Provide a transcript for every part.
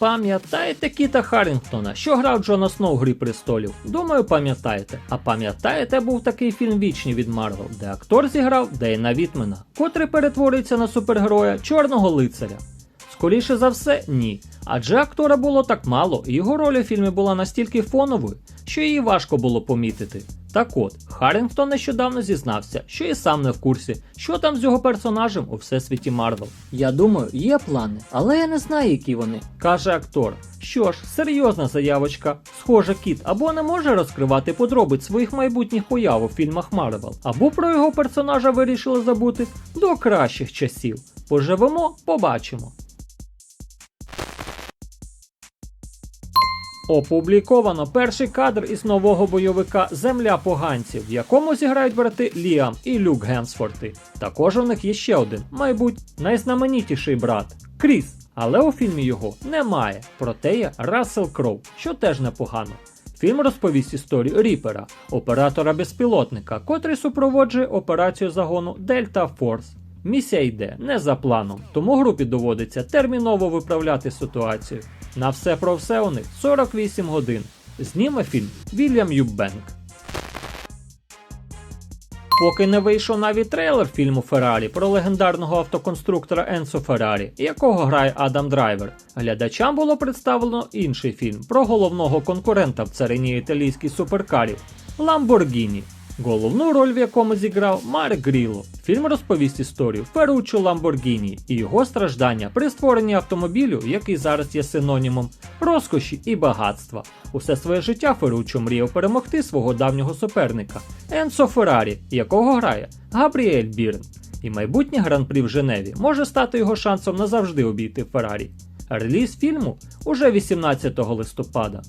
Пам'ятаєте Кіта Харрінгтона, що грав Джона Сноу в Грі престолів? Думаю, пам'ятаєте. А пам'ятаєте, був такий фільм Вічні від Марвел, де актор зіграв Дейна Вітмена, котрий перетворюється на супергероя Чорного лицаря. Скоріше за все, ні. Адже актора було так мало, і його роль у фільмі була настільки фоновою, що її важко було помітити. Так от, Харрінгтон нещодавно зізнався, що і сам не в курсі, що там з його персонажем у всесвіті Марвел. Я думаю, є плани, але я не знаю, які вони, каже актор. Що ж, серйозна заявочка. Схоже, кіт або не може розкривати подробиць своїх майбутніх появ у фільмах Марвел, або про його персонажа вирішили забути до кращих часів. Поживемо, побачимо. Опубліковано перший кадр із нового бойовика Земля поганців, в якому зіграють брати Ліам і Люк Гемсфорти. Також у них є ще один, мабуть, найзнаменітіший брат Кріс. Але у фільмі його немає. Проте є Рассел Кроу, що теж непогано. Фільм розповість історію Ріпера, оператора безпілотника, котрий супроводжує операцію загону Дельта Форс. Місія йде не за планом, тому групі доводиться терміново виправляти ситуацію. На все про все у них 48 годин. Зніме фільм Вільям Юббенк. Поки не вийшов навіть трейлер фільму Феррарі про легендарного автоконструктора Енсо Феррарі, якого грає Адам Драйвер, глядачам було представлено інший фільм про головного конкурента в царині італійських суперкарів Ламборгіні. Головну роль в якому зіграв Марк Гріло. Фільм розповість історію Ферруччо Ламборгіні і його страждання при створенні автомобілю, який зараз є синонімом розкоші і багатства. Усе своє життя Ферруччо мріяв перемогти свого давнього суперника Енсо Феррарі, якого грає Габріель Бірн. І майбутнє гран-прі в Женеві може стати його шансом назавжди обійти Феррарі. Реліз фільму уже 18 листопада.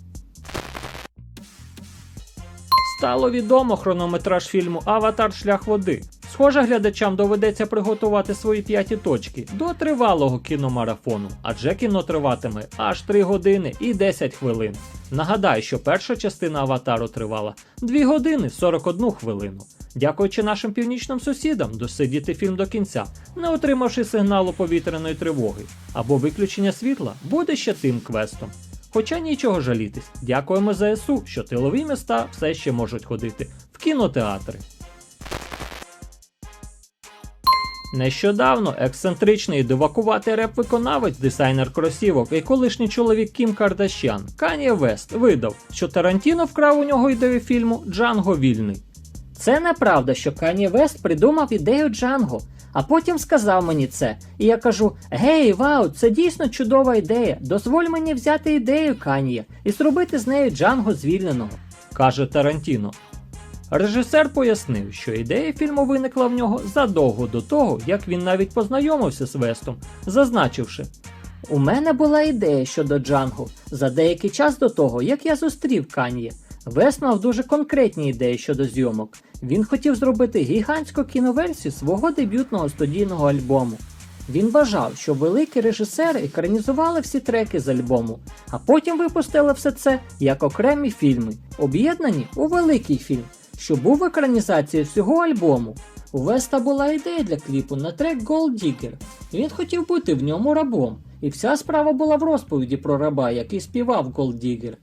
Стало відомо хронометраж фільму Аватар Шлях води. Схоже, глядачам доведеться приготувати свої п'яті точки до тривалого кіномарафону, адже кіно триватиме аж 3 години і 10 хвилин. Нагадаю, що перша частина аватару тривала 2 години 41 хвилину. Дякуючи нашим північним сусідам, досидіти фільм до кінця, не отримавши сигналу повітряної тривоги або виключення світла, буде ще тим квестом. Хоча нічого жалітись, дякуємо ЗСУ, що тилові міста все ще можуть ходити в кінотеатри. Нещодавно ексцентричний дивакуватий реп-виконавець, дизайнер кросівок і колишній чоловік Кім Кардашян Кан'є Вест видав, що Тарантіно вкрав у нього ідею фільму Джанго Вільний. Це неправда, що Кані Вест придумав ідею Джанго, а потім сказав мені це. І я кажу: Гей, вау, це дійсно чудова ідея. Дозволь мені взяти ідею Кан'є і зробити з нею Джанго звільненого. каже Тарантіно. Режисер пояснив, що ідея фільму виникла в нього задовго до того, як він навіть познайомився з Вестом, зазначивши, У мене була ідея щодо Джанго за деякий час до того, як я зустрів Кан'є. Вест мав дуже конкретні ідеї щодо зйомок. Він хотів зробити гігантську кіноверсію свого дебютного студійного альбому. Він вважав, що великі режисери екранізували всі треки з альбому, а потім випустили все це як окремі фільми, об'єднані у великий фільм, що був екранізацією всього альбому. У Веста була ідея для кліпу на трек Gold Digger. Він хотів бути в ньому рабом, і вся справа була в розповіді про раба, який співав Gold Digger.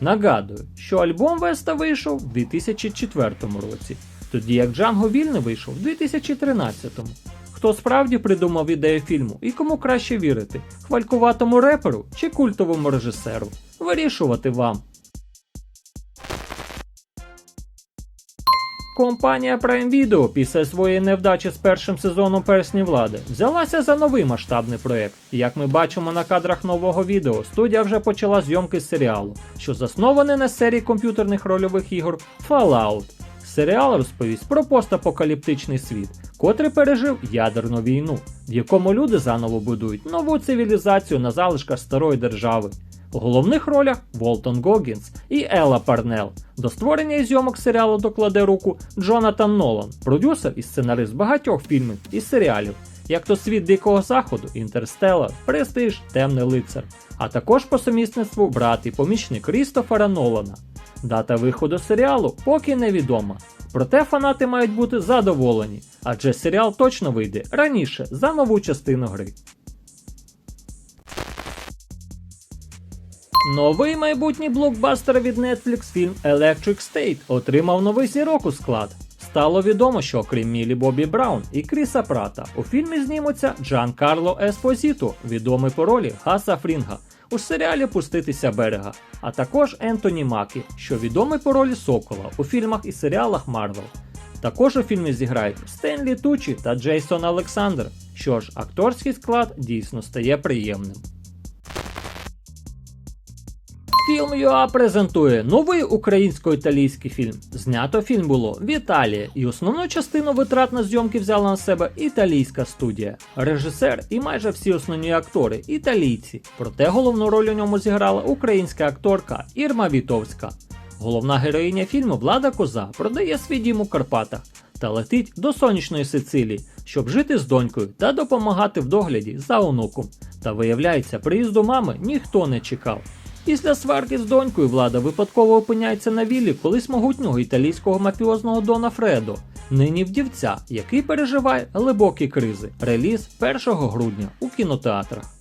Нагадую, що альбом Веста вийшов у 2004 році, тоді як Джанго Вільне вийшов у 2013. Хто справді придумав ідею фільму і кому краще вірити хвалькуватому реперу чи культовому режисеру? Вирішувати вам. Компанія Prime Video після своєї невдачі з першим сезоном персні влади взялася за новий масштабний проєкт. Як ми бачимо на кадрах нового відео, студія вже почала зйомки серіалу, що заснований на серії комп'ютерних рольових ігор Fallout. Серіал розповість про постапокаліптичний світ, котрий пережив ядерну війну, в якому люди заново будують нову цивілізацію на залишках старої держави. У головних ролях Волтон Гоггінс і Елла Парнел. До створення і зйомок серіалу докладе руку Джонатан Нолан, продюсер і сценарист багатьох фільмів і серіалів, як то Світ Дикого Заходу, Інтерстеллар, Престиж, Темний лицар, а також по сумісництву брат і помічник Крістофера Нолана. Дата виходу серіалу поки невідома. Проте фанати мають бути задоволені, адже серіал точно вийде раніше за нову частину гри. Новий майбутній блокбастер від Netflix фільм Electric State отримав новий зірок у склад. Стало відомо, що окрім Мілі Бобі Браун і Кріса Прата, у фільмі знімуться Джан Карло Еспозіто, відомий по ролі Гаса Фрінга, у серіалі Пуститися берега, а також Ентоні Макі, що відомий по ролі Сокола у фільмах і серіалах Марвел. Також у фільмі зіграють Стенлі Тучі та Джейсон Олександр. Що ж, акторський склад дійсно стає приємним. Фільм ЮА презентує новий українсько-італійський фільм. Знято фільм було в Італії, і основну частину витрат на зйомки взяла на себе італійська студія. Режисер і майже всі основні актори італійці. Проте головну роль у ньому зіграла українська акторка Ірма Вітовська. Головна героїня фільму Влада Коза продає свій дім у Карпатах та летить до сонячної Сицилії, щоб жити з донькою та допомагати в догляді за онуком. Та виявляється, приїзду мами ніхто не чекав. Після сварки з донькою влада випадково опиняється на віллі колись могутнього італійського мафіозного Дона Фредо, нині вдівця, який переживає глибокі кризи. Реліз 1 грудня у кінотеатрах.